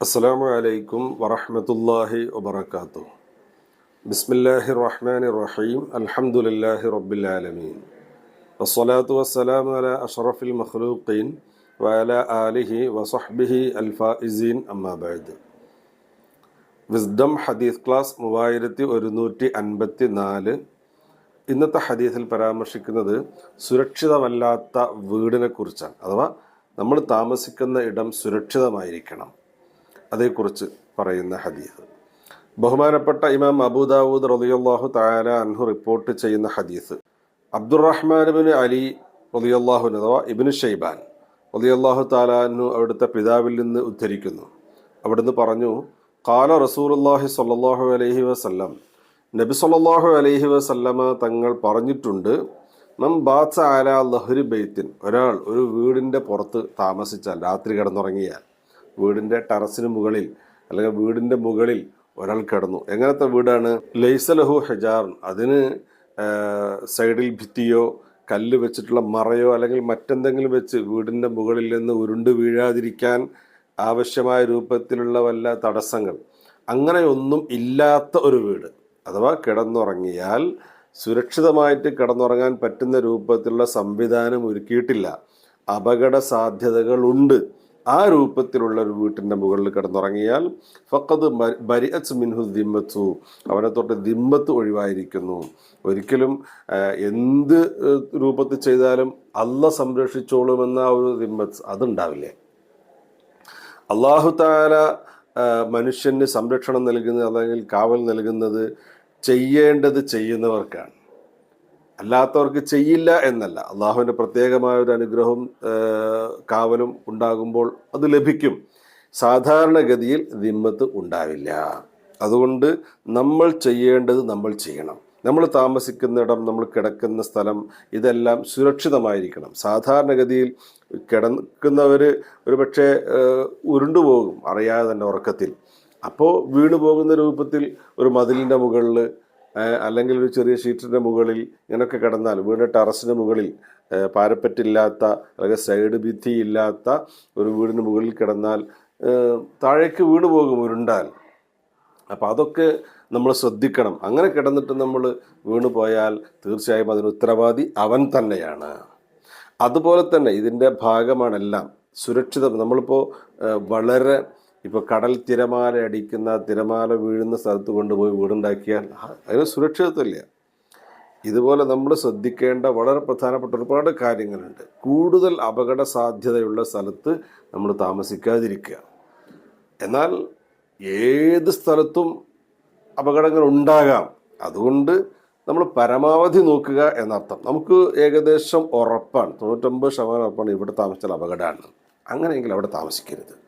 അസ്സാം വലൈക്കും വറഹമത്തല്ലാഹി വബർക്കാത്തു ബിസ്മില്ലാഹി റഹ്മാൻ റഹീം അൽഹംദുലില്ലാഹി റബ്ബിൽ ആലമീൻ വസ്സലാത്തു വസ്സലാം അല അഷ്റഫിൽ മഖ്ലൂഖീൻ വഅല ആലിഹി വസഹ്ബിഹി അൽഫായിസീൻ അമ്മാബാദ് വിസ്ഡം ഹദീസ് ക്ലാസ് മൂവായിരത്തി ഒരുന്നൂറ്റി അൻപത്തി നാല് ഇന്നത്തെ ഹദീസിൽ പരാമർശിക്കുന്നത് സുരക്ഷിതമല്ലാത്ത വീടിനെ കുറിച്ചാണ് അഥവാ നമ്മൾ താമസിക്കുന്ന ഇടം സുരക്ഷിതമായിരിക്കണം. അതേക്കുറിച്ച് പറയുന്ന ഹദീസ്. ബഹുമാനപ്പെട്ട ഇമാം അബൂദാവൂദ് റളിയല്ലാഹു തആല അൻഹു റിപ്പോർട്ട് ചെയ്യുന്ന ഹദീസ്. അബ്ദുറഹ്മാൻ ബിൻ അലി റളിയല്ലാഹു അഥവാ ഇബ്നു ഷെയ്ബാൻ റളിയല്ലാഹു തആല അൻഹു അവിടുത്തെ പിതാവിൽ നിന്ന് ഉദ്ധരിക്കുന്നു. അവിടുന്ന് പറഞ്ഞു കാല റസൂലുള്ളാഹി സ്വല്ലല്ലാഹു അലൈഹി വസല്ലം നബി സല്ലാഹു അലൈഹി വസല്ലമ തങ്ങൾ പറഞ്ഞിട്ടുണ്ട് മം ബാച്ച ആല ലഹരി ബെയ്ത്തിൻ ഒരാൾ ഒരു വീടിന്റെ പുറത്ത് താമസിച്ചാൽ രാത്രി കിടന്നുറങ്ങിയാൽ വീടിന്റെ ടെറസിന് മുകളിൽ അല്ലെങ്കിൽ വീടിന്റെ മുകളിൽ ഒരാൾ കിടന്നു. എങ്ങനത്തെ വീടാണ്? ലൈസലഹു ഹെജാർ അതിന് സൈഡിൽ ഭിത്തിയോ കല്ല് വെച്ചിട്ടുള്ള മറയോ അല്ലെങ്കിൽ മറ്റെന്തെങ്കിലും വെച്ച് വീടിന്റെ മുകളിൽ നിന്ന് ഉരുണ്ട് വീഴാതിരിക്കാൻ ആവശ്യമായ രൂപത്തിലുള്ള വല്ല തടസ്സങ്ങൾ. അങ്ങനെയൊന്നും ഇല്ലാത്ത ഒരു വീട്. അഥവാ കിടന്നുറങ്ങിയാൽ സുരക്ഷിതമായിട്ട് കിടന്നുറങ്ങാൻ പറ്റുന്ന രൂപത്തിലുള്ള സംവിധാനം ഒരുക്കിയിട്ടില്ല. അപകട സാധ്യതകളുണ്ട്. ആ രൂപത്തിലുള്ള ഒരു വീട്ടിന്റെ മുകളിൽ കിടന്നുറങ്ങിയാൽ ഫക്കത് ബരിഅത്ത് മിൻഹു ദിമ്മത്തു. അവനെ തൊട്ട് ദിമ്മത്ത് ഒഴിവായിരിക്കുന്നു. ഒരിക്കലും എന്ത് രൂപത്തിൽ ചെയ്താലും അല്ല സംരക്ഷിച്ചോളുമെന്ന ഒരു ദിമ്മത്ത് അതുണ്ടാവില്ലേ? അള്ളാഹു താല മനുഷ്യന് സംരക്ഷണം നൽകുന്നത് അല്ലെങ്കിൽ കാവൽ നൽകുന്നത് ചെയ്യേണ്ടത് ചെയ്യുന്നവർക്കാണ്. അല്ലാത്തവർക്ക് ചെയ്യില്ല എന്നല്ല. അള്ളാഹുവിന്റെ പ്രത്യേകമായ ഒരു അനുഗ്രഹവും കാവലും ഉണ്ടാകുമ്പോൾ അത് ലഭിക്കും. സാധാരണഗതിയിൽ ദിമ്മത്ത് ഉണ്ടാവില്ല. അതുകൊണ്ട് നമ്മൾ ചെയ്യേണ്ടത് നമ്മൾ ചെയ്യണം. നമ്മൾ താമസിക്കുന്നിടം നമ്മൾ കിടക്കുന്ന സ്ഥലം ഇതെല്ലാം സുരക്ഷിതമായിരിക്കണം. സാധാരണഗതിയിൽ കിടക്കുന്നവർ ഒരുപക്ഷെ ഉരുണ്ടുപോകും അറിയാതെ തന്നെ ഉറക്കത്തിൽ. അപ്പോൾ വീണു പോകുന്ന രൂപത്തിൽ ഒരു മതിലിന്റെ മുകളിൽ അല്ലെങ്കിൽ ഒരു ചെറിയ ഷീറ്റിന്റെ മുകളിൽ ഇങ്ങനെയൊക്കെ കിടന്നാൽ വീട് ടെറസിന് മുകളിൽ പാരപ്പറ്റില്ലാത്ത അല്ലെങ്കിൽ സൈഡ് ഭിത്തി ഇല്ലാത്ത ഒരു വീടിന് മുകളിൽ കിടന്നാൽ താഴേക്ക് വീണു പോകും ഉരുണ്ടാൽ. അപ്പം അതൊക്കെ നമ്മൾ ശ്രദ്ധിക്കണം. അങ്ങനെ കിടന്നിട്ട് നമ്മൾ വീണു പോയാൽ തീർച്ചയായും അതിന് ഉത്തരവാദി അവൻ തന്നെയാണ്. അതുപോലെ തന്നെ ഇതിന്റെ ഭാഗമാണെല്ലാം സുരക്ഷിതം. നമ്മളിപ്പോൾ വളരെ ഇപ്പോൾ കടൽ തിരമാല അടിക്കുന്ന തിരമാല വീഴുന്ന സ്ഥലത്ത് കൊണ്ടുപോയി വീടുണ്ടാക്കിയാൽ അതിന് സുരക്ഷിതത്വമില്ല. ഇതുപോലെ നമ്മൾ ശ്രദ്ധിക്കേണ്ട വളരെ പ്രധാനപ്പെട്ട ഒരുപാട് കാര്യങ്ങളുണ്ട്. കൂടുതൽ അപകട സാധ്യതയുള്ള സ്ഥലത്ത് നമ്മൾ താമസിക്കാതിരിക്കുക. എന്നാൽ ഏത് സ്ഥലത്തും അപകടങ്ങൾ ഉണ്ടാകാം. അതുകൊണ്ട് നമ്മൾ പരമാവധി നോക്കുക എന്നർത്ഥം. നമുക്ക് ഏകദേശം ഉറപ്പാണ് തൊണ്ണൂറ്റൊമ്പത് ശതമാനം ഉറപ്പാണ് ഇവിടെ താമസിച്ചാൽ അപകടമാണ്. അങ്ങനെയെങ്കിൽ അവിടെ താമസിക്കരുത്.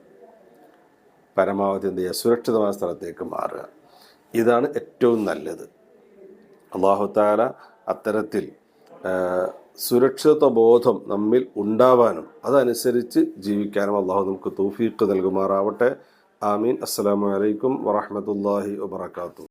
പരമാവധി എന്ത് ചെയ്യുക? സുരക്ഷിതമായ സ്ഥലത്തേക്ക് മാറുക. ഇതാണ് ഏറ്റവും നല്ലത്. അള്ളാഹുത്താല അത്തരത്തിൽ സുരക്ഷിത ബോധം നമ്മിൽ ഉണ്ടാവാനും അതനുസരിച്ച് ജീവിക്കാനും അള്ളാഹു നമുക്ക് തൗഫീഖ് നൽകുമാറാവട്ടെ. ആമീൻ. അസ്സലാമു അലൈക്കും വറഹ്മത്തുള്ളാഹി വബറകാതുഹു.